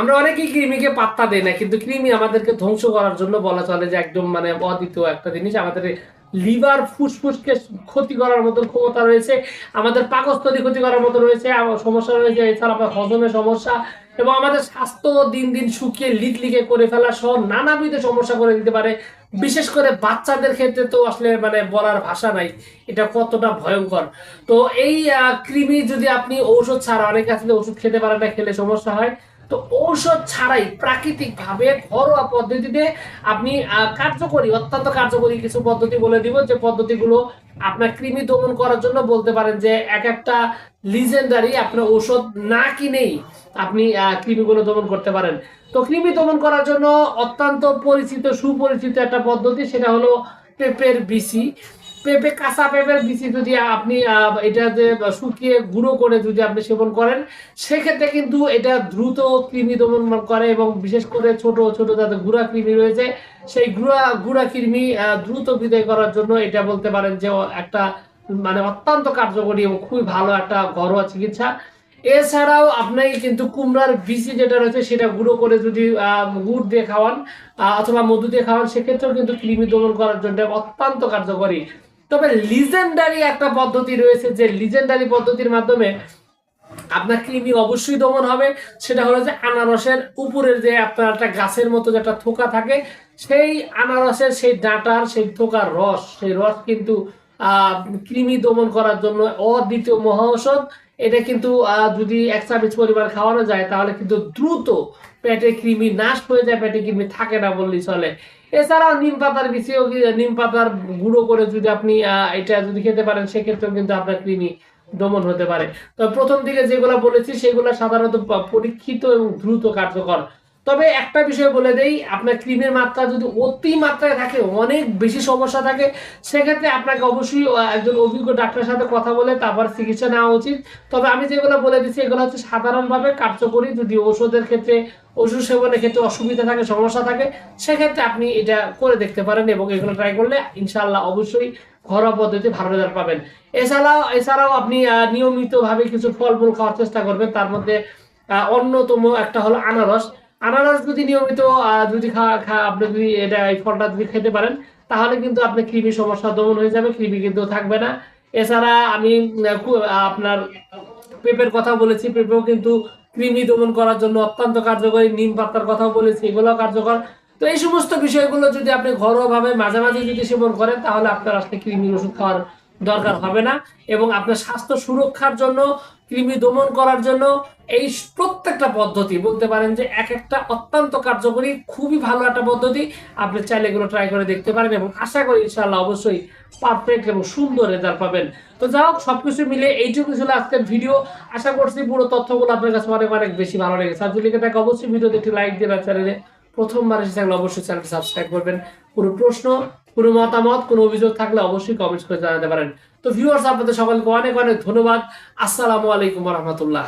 আমরা অনেকেই কৃমিকে পাত্তা দেই না, কিন্তু কৃমি আমাদেরকে ধ্বংস করার জন্য বলা চলে যে একদম মানে অদ্বিতীয় একটা জিনিস। আমাদের লিভার ফুসফুসকে ক্ষতি করার মতো ক্ষমতা রয়েছে, আমাদের পাকস্থলী ক্ষতি করার মতো রয়েছে সমস্যা রয়েছে, এছাড়া আমার হজমের সমস্যা, এবং আমাদের স্বাস্থ্য দিন দিন শুকিয়ে লিক লিকে করে ফেলা সহ নানাবিধ সমস্যা করে দিতে পারে। বিশেষ করে বাচ্চাদের ক্ষেত্রে তো আসলে মানে বলার ভাষা নাই, এটা কতটা ভয়ঙ্কর। তো এই কৃমি যদি আপনি ঔষধ ছাড়া, অনেক আসলে ওষুধ খেতে পারে না, খেলে সমস্যা হয়। তো ঔষধ ছাড়াই প্রাকৃতিক ভাবে ঘরোয়া পদ্ধতিতে আপনি কার্যকরী, অত্যন্ত কার্যকরী কিছু পদ্ধতি বলে দিব যে পদ্ধতিগুলো আপনার কৃমি দমন করার জন্য বলতে পারেন যে এক একটা লিজেন্ডারি আপনার ঔষধ না কিনেই আপনি কৃমিগুলো দমন করতে পারেন। তো কৃমি দমন করার জন্য অত্যন্ত পরিচিত, সুপরিচিত একটা পদ্ধতি সেটা হলো পেঁপের বিসি পেঁপে কাঁচা পেঁপের বিচি যদি আপনি আহ, এটা যে শুকিয়ে গুঁড়ো করে যদি আপনি সেবন করেন সেক্ষেত্রে কিন্তু এটা দ্রুত কৃমি দমন করে এবং বিশেষ করে ছোট ছোট যাতে গুড়া কৃমি রয়েছে সেই গুড়া গুড়া কৃমি দ্রুত বিদায় করার জন্য এটা বলতে পারেন যে একটা মানে অত্যন্ত কার্যকরী এবং খুবই ভালো একটা ঘরোয়া চিকিৎসা। এছাড়াও আপনি কিন্তু কুমড়ার বিচি যেটা রয়েছে সেটা গুঁড়ো করে যদি গুড় দিয়ে খাওয়ান অথবা মধু দিয়ে খাওয়ান সেক্ষেত্রেও কিন্তু কৃমি দমন করার জন্য অত্যন্ত কার্যকরী। তবে লিজেন্ডারি একটা পদ্ধতি রয়েছে যে লিজেন্ডারি পদ্ধতির মাধ্যমে আপনার কৃমি অবশ্যই দমন হবে। সেটা হলো যে আনারসের উপরের যে আপনার একটা গাছের মতো যে একটা থোকা থাকে, সেই আনারসের সেই ডাঁটার সেই থোকার রস, সেই রস কিন্তু কৃমি দমন করার জন্য অদ্বিতীয় মহা ঔষধ এটা কিন্তু যদি এক চামচ পরিমাণ খাওয়ানো যায়, তাহলে কিন্তু দ্রুত পেটে কৃমি নাশ হয়ে যায়, পেটে কৃমি থাকে না বললেই চলে। এছাড়াও নিম পাতার বিষয়েও নিম পাতার গুঁড়ো করে যদি আপনি এটা যদি খেতে পারেন, সেক্ষেত্রেও কিন্তু আপনার কৃমি দমন হতে পারে। তো প্রথম দিকে যেগুলো বলেছি, সেগুলো সাধারণত পরীক্ষিত এবং দ্রুত কার্যকর। তবে একটা বিষয় বলে দেই, আপনার ক্রিমের মাত্রা যদি অতি মাত্রায় থাকে, অনেক বেশি সমস্যা থাকে, সেক্ষেত্রে আপনাকে অবশ্যই একজন অভিজ্ঞ ডাক্তারের সাথে কথা বলে তারপর চিকিৎসা নেওয়া উচিত। তবে আমি যেগুলো বলে দিচ্ছি এগুলো হচ্ছে সাধারণভাবে কার্যকরী। যদি ওষুধের ক্ষেত্রে ওষুধ সেবনের ক্ষেত্রে অসুবিধা থাকে, সমস্যা থাকে, সেক্ষেত্রে আপনি এটা করে দেখতে পারেন এবং এগুলো ট্রাই করলে ইনশাআল্লাহ অবশ্যই ঘরোয়া পদ্ধতি ভালো রেজাল্ট পাবেন। এছাড়াও এছাড়াও আপনি নিয়মিতভাবে কিছু ফল ফলমূল খাওয়ার চেষ্টা করবেন। তার মধ্যে অন্যতম একটা হলো আনারস। আনারস যদি নিয়মিত যদি খাওয়া আপনি যদি এটা, এই ফলটা যদি খেতে পারেন, তাহলে কিন্তু আপনার কৃমি সমস্যা দমন হয়ে যাবে কৃমি কিন্তু থাকবে না। এছাড়া আমি আপনার পেঁপের কথা বলেছি, পেঁপেও কিন্তু কৃমি দমন করার জন্য অত্যন্ত কার্যকরী, নিম পাতার কথাও বলেছি এগুলো কার্যকর। তো এই সমস্ত বিষয়গুলো যদি আপনি ঘরোয়াভাবে মাঝে মাঝে যদি সেবন করেন, তাহলে আপনার আসলে কৃমির ওষুধ খাওয়ার দরকার হবে না এবং আপনার স্বাস্থ্য সুরক্ষার জন্য, কৃমি দমন করার জন্য এই প্রত্যেকটা পদ্ধতি বলতে পারেন যে এক একটা অত্যন্ত কার্যকরী, খুবই ভালো একটা পদ্ধতি। আপনি চাইলে এগুলো ট্রাই করে দেখতে পারেন এবং আশা করি ইনশাআল্লাহ অবশ্যই পারফেক্ট এবং সুন্দর রেজাল্ট পাবেন। তো যা হোক, সবকিছু মিলে এইটুকু ছিল আজকের ভিডিও আশা করছি পুরো তথ্যগুলো আপনার কাছে অনেক অনেক বেশি ভালো লেগেছে। আর যদি থাকে, অবশ্যই ভিডিওতে একটি লাইক দিয়ে চ্যানেলে প্রথমবার এসে থাকলে অবশ্যই চ্যানেলটি সাবস্ক্রাইব করবেন। কোনো প্রশ্ন, কোনো মতামত, কোনো অভিযোগ থাকলে অবশ্যই কমেন্টস করে জানাতে পারেন। তো ভিউয়ার্স আপনাদের সকলকে অনেক অনেক ধন্যবাদ। আসসালামু আলাইকুম রহমতুল্লাহ।